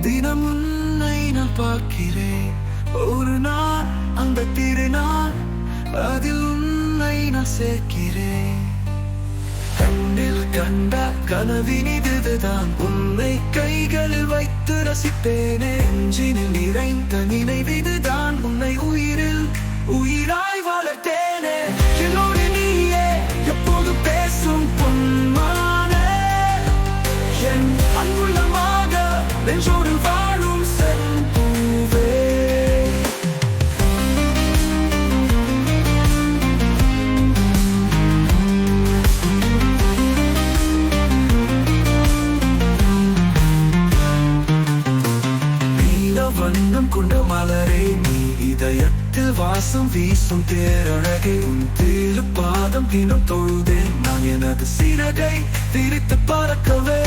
தினம் உன்னை நான் பார்க்கிறேன். ஒரு நாள் அந்த திருநாள் அதில் உன்னை நான் சேர்க்கிறேன். கண்ணில் கண்ட கனவினிதுதான் உன்னை கைகளில் வைத்து ரசிப்பேனே நெஞ்சினில் நிறைந்த நினைவிதுதான். உன்னை உயிரில் உயிராய் வளர்த்தேனே. அன்புள்ளமாக நெஞ்சோடு வாழும் வண்ணம் கொண்ட மலரே நீ இதயத்தில் வாசம் வீசும் தேரழகை உன் திரு பாதம் தினம் தொழுதேன் நான் எனது சிறகை திரித்து பறக்கவே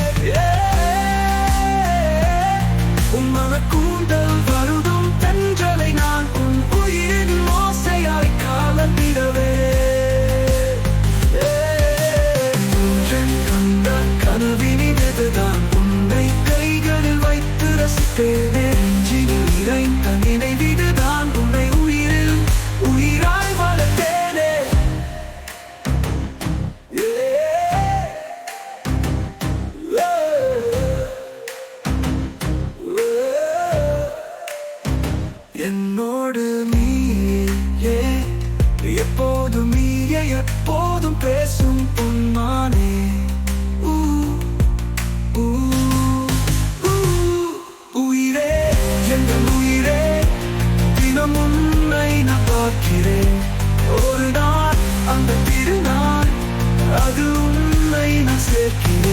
வைத்து ரசிப்பேனே நெஞ்சினில் உன்னை உயிரில் உயிராய் வளர்த்தேனே என்னோடு பார்க்கிறேன் ஒரு நாள் அந்த திருநாள் அது உன்னை நான் சேர்க்கிறேன்.